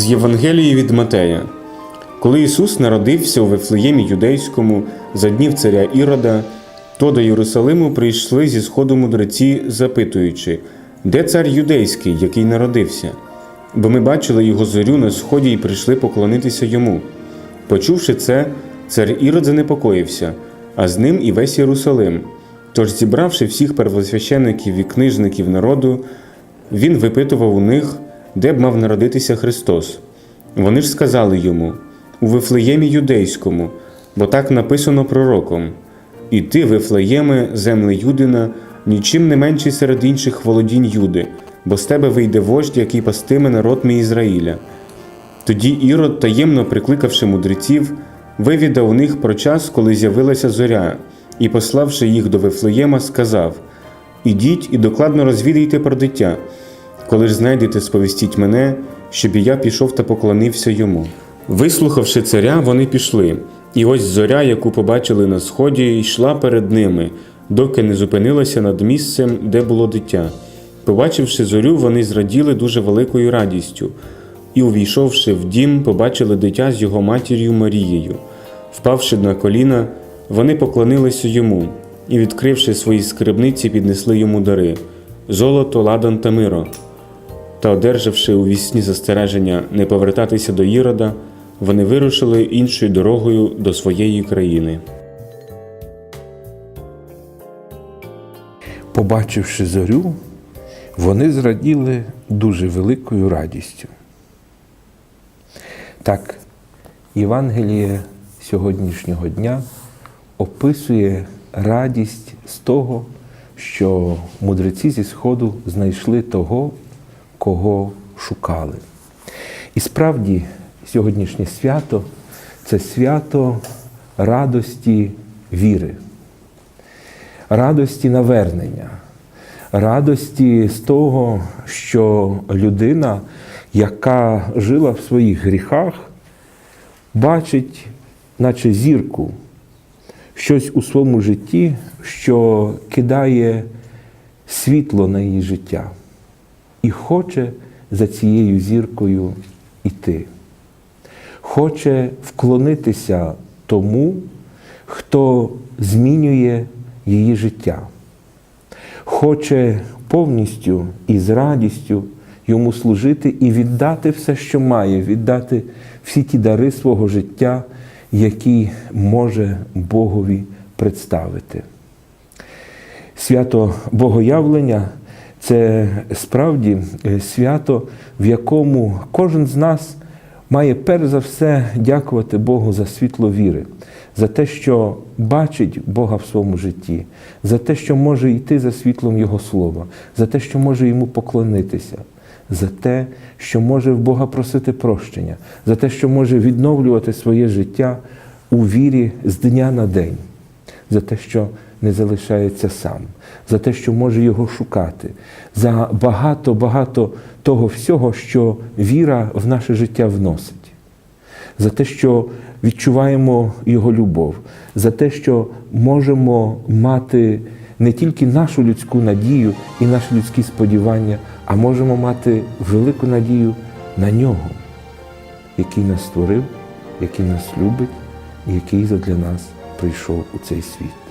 З Євангелії від Матея. Коли Ісус народився у Вифлеємі Юдейському за днів царя Ірода, то до Єрусалиму прийшли зі сходу мудреці, запитуючи, де цар юдейський, який народився? Бо ми бачили його зорю на сході і прийшли поклонитися йому. Почувши це, цар Ірод занепокоївся, а з ним і весь Єрусалим. Тож, зібравши всіх первосвящеників і книжників народу, він випитував у них, де б мав народитися Христос. Вони ж сказали йому у Вифлеємі Юдейському, бо так написано пророком: І ти, Вифлеєме, земле Юдина, нічим не менший серед інших володінь Юди, бо з тебе вийде вождь, який пастиме народ мій Ізраїля. Тоді Ірод, таємно прикликавши мудреців, вивідав у них про час, коли з'явилася зоря, і, пославши їх до Вифлеєма, сказав: Ідіть і докладно розвідайте про дитя. Коли ж знайдете, сповістіть мене, щоб і я пішов та поклонився йому. Вислухавши царя, вони пішли, і ось зоря, яку побачили на сході, йшла перед ними, доки не зупинилася над місцем, де було дитя. Побачивши зорю, вони зраділи дуже великою радістю, і, увійшовши в дім, побачили дитя з його матір'ю Марією. Впавши на коліна, вони поклонилися йому і, відкривши свої скарбниці, піднесли йому дари золото, ладан та миро. Та, одержавши у вісні застереження не повертатися до Ірода, вони вирушили іншою дорогою до своєї країни. Побачивши зорю, вони зраділи дуже великою радістю. Так, Євангеліє сьогоднішнього дня описує радість з того, що мудреці зі Сходу знайшли того, кого шукали. І справді, сьогоднішнє свято це свято радості віри радості навернення, радості з того, що людина, яка жила в своїх гріхах, бачить, наче зірку, щось у своєму житті, що кидає світло на її життя і хоче за цією зіркою йти. Хоче вклонитися тому, хто змінює її життя, хоче повністю і з радістю йому служити і віддати все, що має, віддати всі ті дари свого життя, які може Богові представити. Свято Богоявлення це справді е, свято, в якому кожен з нас має перш за все дякувати Богу за світло віри, за те, що бачить Бога в своєму житті, за те, що може йти за світлом Його слова, за те, що може йому поклонитися, за те, що може в Бога просити прощення, за те, що може відновлювати своє життя у вірі з дня на день, за те, що не залишається сам, за те, що може його шукати, за багато-багато того всього, що віра в наше життя вносить, за те, що відчуваємо Його любов, за те, що можемо мати не тільки нашу людську надію і наші людські сподівання, а можемо мати велику надію на нього, який нас створив, який нас любить і який задля нас прийшов у цей світ.